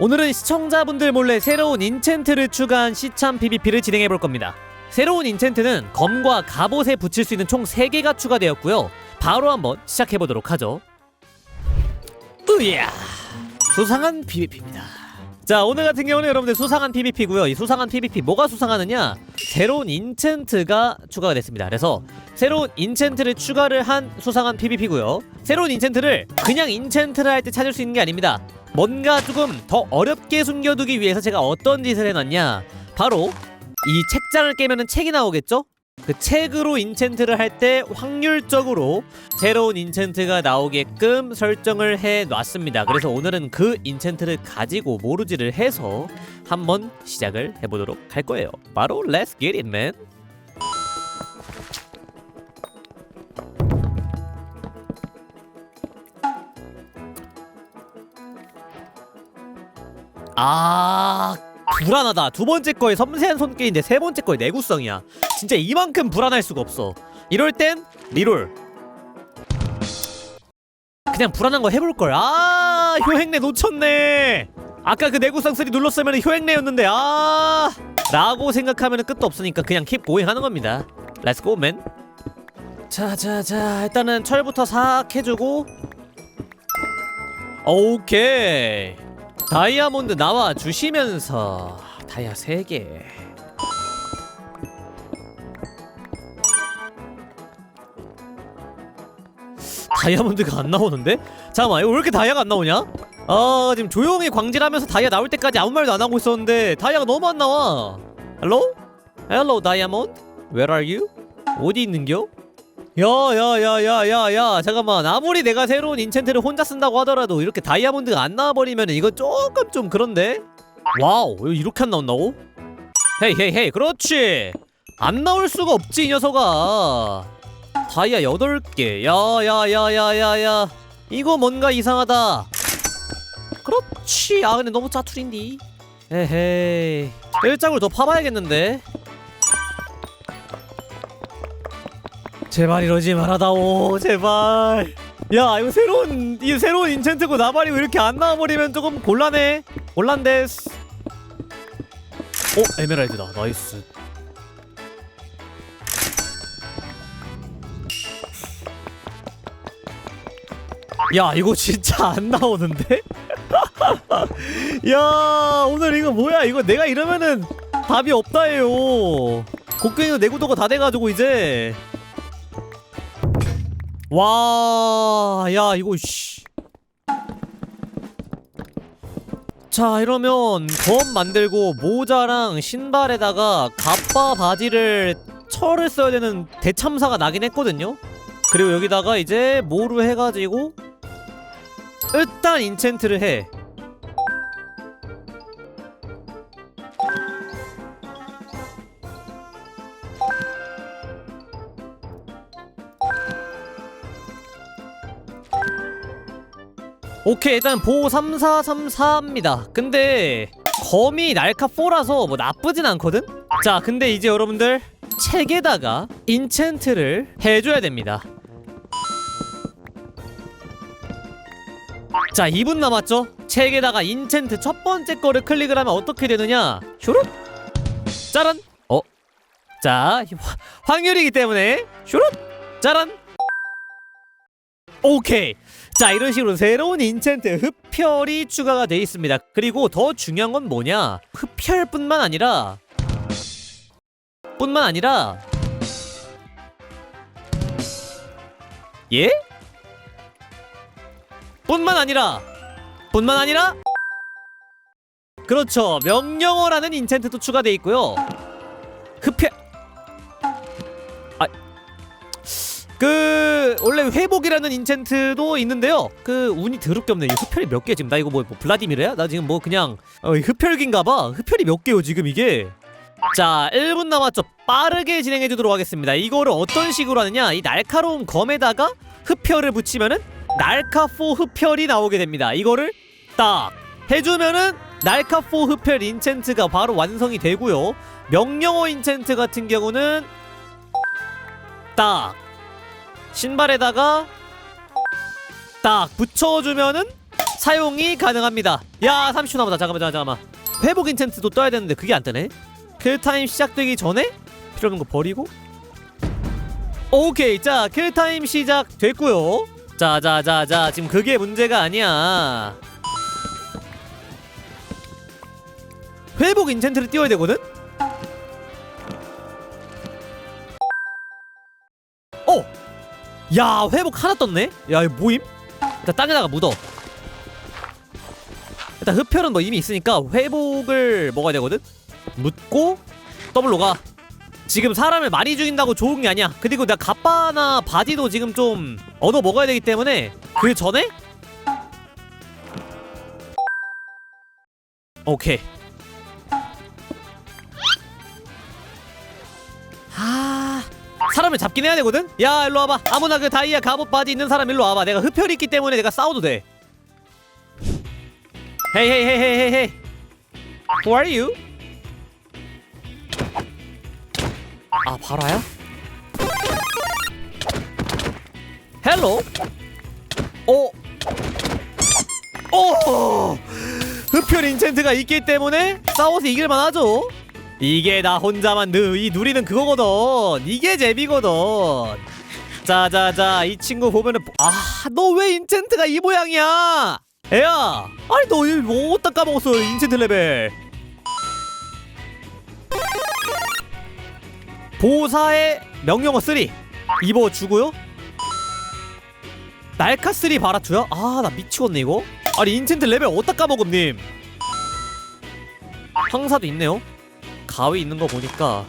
오늘은 시청자분들 몰래 새로운 인챈트를 추가한 시참 PVP를 진행해 볼 겁니다. 새로운 인챈트는 검과 갑옷에 붙일 수 있는 총 3개가 추가되었고요. 바로 한번 시작해 보도록 하죠. 으야! 수상한 PVP입니다. 자, 오늘 같은 경우는 여러분들 수상한 PVP고요. 이 수상한 PVP 뭐가 수상하느냐? 새로운 인챈트가 추가가 됐습니다. 그래서 새로운 인챈트를 추가를 한 수상한 PVP고요. 새로운 인챈트를 그냥 인챈트를 할 때 찾을 수 있는 게 아닙니다. 뭔가 조금 더 어렵게 숨겨두기 위해서 제가 어떤 짓을 해놨냐? 바로 이 책장을 깨면은 책이 나오겠죠? 그 책으로 인챈트를 할 때 확률적으로 새로운 인챈트가 나오게끔 설정을 해 놨습니다. 그래서 오늘은 그 인챈트를 가지고 모르지를 해서 한번 시작을 해보도록 할 거예요. 바로 Let's get it, man. 아 불안하다. 두 번째 거에 섬세한 손길인데 세 번째 거에 내구성이야. 진짜 이만큼 불안할 수가 없어. 이럴 땐 리롤. 그냥 불안한 거 해볼 걸. 아 효행내 놓쳤네. 아까 그 내구성 3 눌렀으면 효행내였는데 아 라고 생각하면 끝도 없으니까 그냥 킵 고잉 하는 겁니다. 렛츠 고 맨. 자자자 일단은 철부터 싹 해주고 오케이 다이아몬드 나와 주시면서 다이아 3개 다이아몬드가 안 나오는데? 잠깐만 왜 이렇게 다이아가 안 나오냐? 아 지금 조용히 광질하면서 다이아 나올 때까지 아무 말도 안 하고 있었는데 다이아가 너무 안 나와 헬로? 헬로 다이아몬드? Where are you? 어디 있는겨? 야야야야야야 잠깐만. 아무리 내가 새로운 인챈트를 혼자 쓴다고 하더라도 이렇게 다이아몬드가 안 나와버리면 이거 조금 좀 그런데? 와우 이렇게 안 나온다고? 헤이 헤이 헤이 그렇지. 안 나올 수가 없지 이 녀석아. 다이아 8개. 야야야야야야. 이거 뭔가 이상하다. 그렇지. 아 근데 너무 짜투린디. 에헤이. 일장을 더 파봐야겠는데 제발 이러지 말아다오 제발. 야 이거 새로운 이 새로운 인챈트고 나발이 왜 이렇게 안 나와버리면 조금 곤란해. 곤란데스. 어 에메랄드다. 나이스. 야 이거 진짜 안 나오는데? 야 오늘 이거 뭐야? 이거 내가 이러면은 답이 없다예요. 곡괭이도 내구도가 다 돼가지고 이제 와, 야, 이거, 씨. 자, 이러면 검 만들고 모자랑 신발에다가 갑바 바지를 철을 써야 되는 대참사가 나긴 했거든요? 그리고 여기다가 이제 모루 해가지고 일단 인챈트를 해. 오케이 일단 보호 3434입니다. 근데 검이 날카 4라서 뭐 나쁘진 않거든? 자 근데 이제 여러분들 책에다가 인챈트를 해줘야 됩니다. 자 2분 남았죠? 책에다가 인챈트 첫 번째 거를 클릭을 하면 어떻게 되느냐? 슈룹 짜란! 어? 자 화- 확률이기 때문에 슈룹 짜란 오케이. 자 이런 식으로 새로운 인챈트 흡혈이 추가가 돼 있습니다. 그리고 더 중요한 건 뭐냐? 흡혈뿐만 아니라 뿐만 아니라 예? 뿐만 아니라 뿐만 아니라 그렇죠. 명령어라는 인챈트도 추가돼 있고요. 흡혈 그 원래 회복이라는 인챈트도 있는데요. 그 운이 더럽게 없네. 이 흡혈이 몇 개 지금 나 이거 뭐, 뭐 블라디미르야? 나 지금 뭐 그냥 어, 흡혈기인가봐. 흡혈이 몇 개요 지금 이게? 자 1분 남았죠. 빠르게 진행해 주도록 하겠습니다. 이거를 어떤 식으로 하느냐? 이 날카로운 검에다가 흡혈을 붙이면은 날카포 흡혈이 나오게 됩니다. 이거를 딱 해주면은 날카포 흡혈 인챈트가 바로 완성이 되고요. 명령어 인챈트 같은 경우는 딱 신발에다가 딱 붙여주면은 사용이 가능합니다. 야 30초 남았다 잠깐만 잠깐만 회복 인챈트도 떠야 되는데 그게 안 뜨네? 킬타임 시작되기 전에 필요 없는 거 버리고? 오케이. 자 킬타임 시작됐고요. 자자자자 지금 그게 문제가 아니야. 회복 인챈트를 띄워야 되거든? 야 회복 하나 떴네? 야 이거 뭐임? 일단 땅에다가 묻어 일단 흡혈은 뭐 이미 있으니까 회복을 먹어야 되거든? 묻고 더블로 가 지금 사람을 많이 죽인다고 좋은 게 아니야 그리고 내가 갑바나 바디도 지금 좀 얻어 먹어야 되기 때문에 그 전에 오케이 사람을 잡긴 해야 되거든? 야 일로 와봐 아무나 그 다이아 갑옷 바디 있는 사람 일로 와봐 내가 흡혈이 있기 때문에 내가 싸워도 돼 헤이 헤이 헤이 헤이 헤이 Who are you? 아 바라야? 헬로? 오 오! 흡혈 인챈트가 있기 때문에 싸워서 이길만 하죠 이게 나 혼자만 누, 이 누리는 그거거든. 이게 재미거든. 자자자 이 친구 보면은 아너 왜 인챈트가 이 모양이야? 애야 아니 너뭐 어디다 까먹었어 인챈트 레벨? 보사의 명령어 3 입어주고요. 날카 3 바라투야? 아 나 미치겠네 이거. 아니 인챈트 레벨 어디다 까먹음 님? 황사도 있네요 가위 있는 거 보니까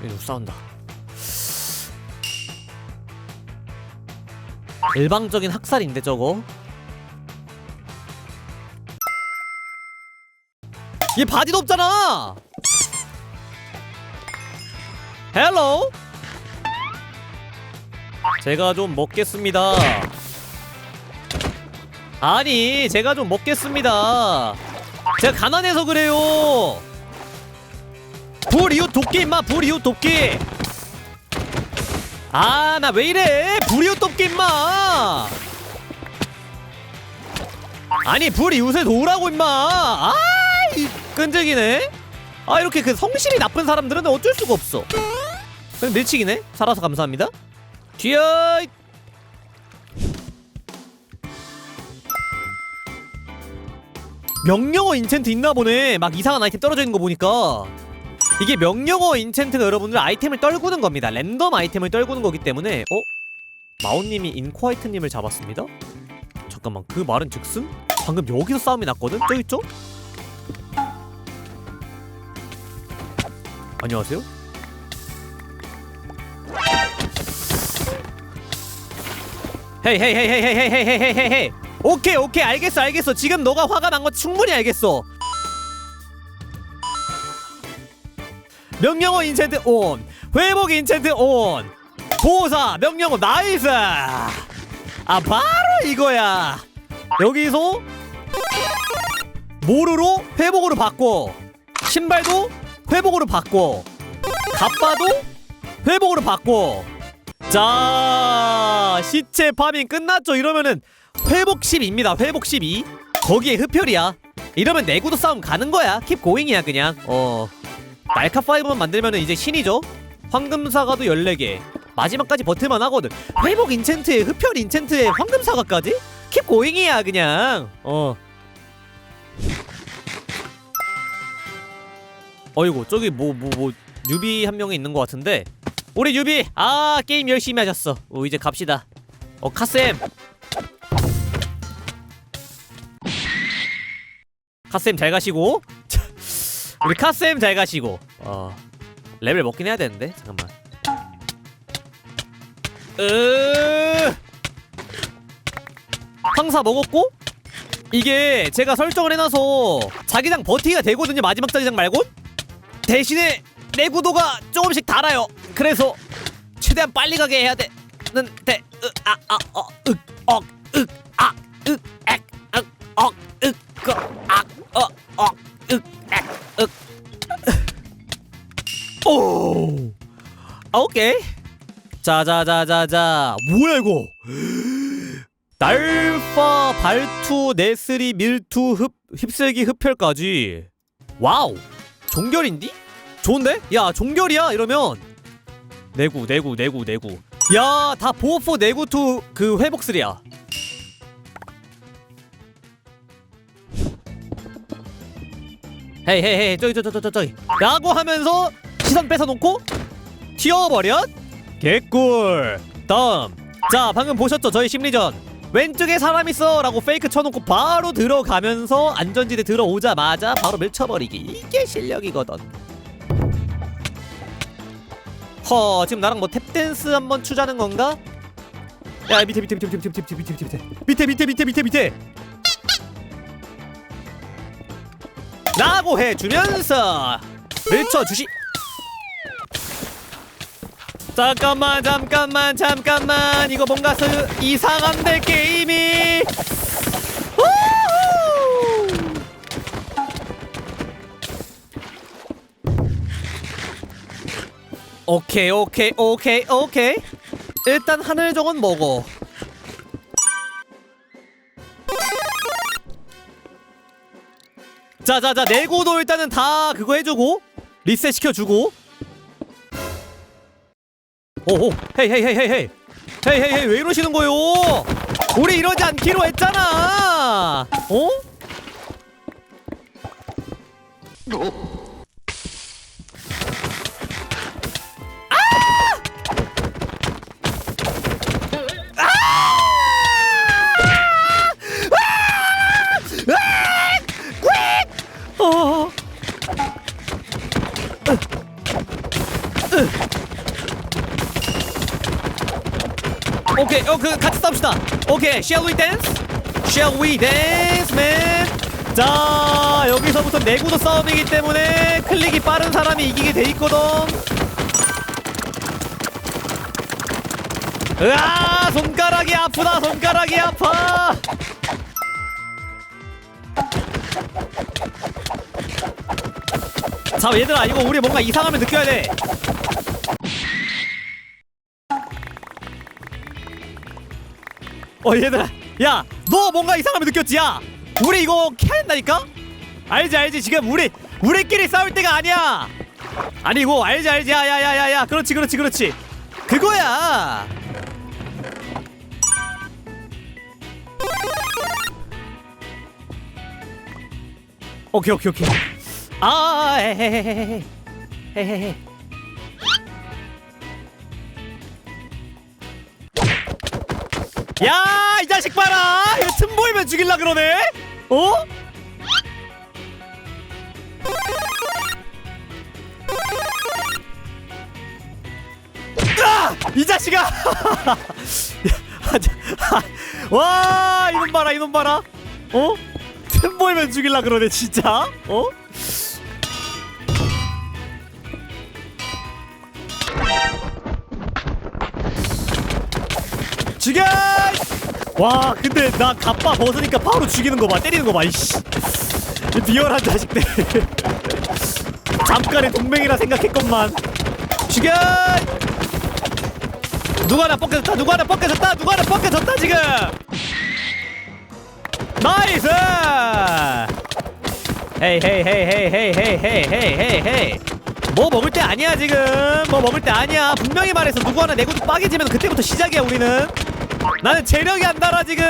누구 싸운다. 일방적인 학살인데 저거? 얘 바디도 없잖아! 헬로 제가 좀 먹겠습니다 아니 제가 좀 먹겠습니다. 제가 가난해서 그래요. 불이웃 도끼 임마. 불이웃 도끼 아나 왜 이래? 불이웃 도끼 임마. 아니 불이웃에 놓으라고 임마. 아이 끈적이네. 아 이렇게 그 성실이 나쁜 사람들은 어쩔 수가 없어. 그냥 밀치기네. 살아서 감사합니다. 뒤에 명령어 인챈트 있나 보네 막 이상한 아이템 떨어져 있는 거 보니까 이게 명령어 인챈트가 여러분들 아이템을 떨구는 겁니다 랜덤 아이템을 떨구는 거기 때문에 어? 마오님이 인코아이트님을 잡았습니다? 잠깐만 그 말은 즉슨? 방금 여기서 싸움이 났거든? 저기 있죠? 안녕하세요? 헤이 헤이 헤이 헤이 헤이 헤이 헤이 헤이 헤이 오케이 오케이. 알겠어 알겠어. 지금 너가 화가 난 거 충분히 알겠어. 명령어 인챈트 온. 회복 인챈트 온. 보사 명령어 나이스. 아 바로 이거야. 여기서 모르로 회복으로 바꿔. 신발도 회복으로 바꿔. 갑바도 회복으로 바꿔. 자 시체 파밍 끝났죠? 이러면은 회복 10입니다. 회복 12 거기에 흡혈이야. 이러면 내구도 싸움 가는 거야. 킵 고잉이야 그냥. 어. 날카 5만 만들면은 이제 신이죠? 황금사과도 14개. 마지막까지 버틸만 하거든. 회복 인챈트에 흡혈 인챈트에 황금사과까지? 킵 고잉이야 그냥. 어. 어이구 저기 뭐 뭐뭐 뉴비 한 명이 있는 것 같은데. 우리 뉴비! 아 게임 열심히 하셨어. 어, 이제 갑시다. 어 카쌤 카쌤 잘 가시고. 우리 카쌤 잘 가시고. 어 레벨 먹긴 해야 되는데 잠깐만. 으. 황사 먹었고? 이게 제가 설정을 해놔서 자기장 버티기가 되거든요 마지막 자기장 말고. 대신에 내 구도가 조금씩 달아요. 그래서 최대한 빨리 가게 해야 되는데 오 오케이. 자자자자자. 뭐야 이거? 날파, 발투, 네스리, 밀투, 흡, 휩쓸기, 흡혈까지. 와우. 종결인디? 좋은데? 야 종결이야 이러면 내구 내구 내구 내구. 야다 보호포 내구 투 그 회복술이야. 헤이 헤이 헤이 저기 저기 저기 저기 라고 하면서 시선 뺏어놓고 튀어버렸 개꿀 다음 자 방금 보셨죠 저희 심리전 왼쪽에 사람 있어 라고 페이크 쳐놓고 바로 들어가면서 안전지대 들어오자마자 바로 밀쳐버리기 이게 실력이거든 허 지금 나랑 뭐 탭댄스 한번 추자는 건가? 야 밑에 밑에 밑에 밑에 밑에 밑에 밑에 밑에 밑에 밑에 밑에 밑에 밑에 라고 해주면서 밀쳐주시. 잠깐만 잠깐만 잠깐만. 이거 뭔가 스, 이상한데 게임이! 오케이 오케이 오케이 오케이. 일단 하늘 정은 먹어 자자자 내고도 일단은 다 그거 해주고 리셋 시켜주고 오오 헤이 헤이 헤이 헤이 헤이 헤이 헤이 헤이 왜 이러시는 거요 우리 이러지 않기로 했잖아 어? 어. 같이 싸웁시다. 오케이, shall we dance? Shall we dance, man? 자, 여기서부터 내구도 싸움이기 때문에 클릭이 빠른 사람이 이기게 돼 있거든. 으아, 손가락이 아프다, 손가락이 아파. 자, 얘들아, 이거 우리 뭔가 이상함을 느껴야 돼. 어 얘들아. 야 너 뭔가 이상함을 느꼈지? 야 우리 이거 캐야 된다니까? 알지 알지. 지금 우리 우리끼리 싸울 때가 아니야. 아니고 알지 알지. 야야야야야. 그렇지 그렇지 그렇지. 그거야. 오케이 오케이 오케이. 아 헤헤헤 헤 헤헤헤 야 이 자식 봐라 틈 보이면 죽일라 그러네 어? 아! 이 자식아 와 이놈 봐라 이놈 봐라 어? 틈 보이면 죽일라 그러네 진짜 어? 죽여! 와 근데 나 갑바 벗으니까 바로 죽이는 거봐. 때리는 거봐 이씨. 이 비열한 자식들. 잠깐의 동맹이라 생각했건만. 죽여! 누가 하나 뻑개졌다 누가 하나 뻑개졌다 누가 하나 뻑개졌다 지금! 나이스! 헤이 헤이 헤이 헤이 헤이 헤이 헤이 헤이 헤이 헤이. 뭐 먹을 때 아니야 지금. 뭐 먹을 때 아니야. 분명히 말해서 누구 하나 내구도 빠개지면 그때부터 시작이야 우리는 나는 체력이 안 달아 지금.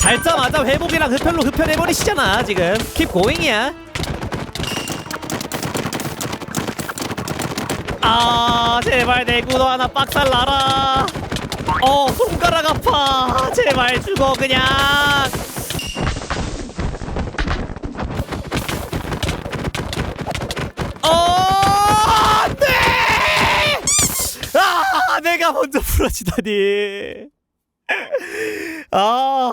달자마자 회복이랑 흡혈로 흡혈해버리시잖아 지금. 킵 고잉이야. 아 제발 내 구도 하나 빡살 나라. 어 손가락 아파. 제발 죽어 그냥. 어 안돼! 아 내가 먼저 부러지다니 아.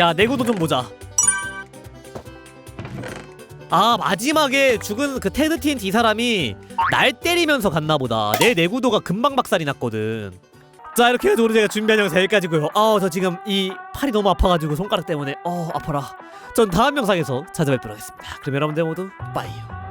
야, 내구도 좀 보자. 아, 마지막에 죽은 그 테드 TNT 이 사람이 날 때리면서 갔나 보다. 내 내구도가 금방 박살이 났거든. 자, 이렇게 해서 오늘 제가 준비한 영상 여기까지고요. 아, 저 지금 이 팔이 너무 아파가지고 손가락 때문에 어, 아파라. 전 다음 영상에서 찾아뵙도록 하겠습니다. 그럼 여러분들 모두 빠이요.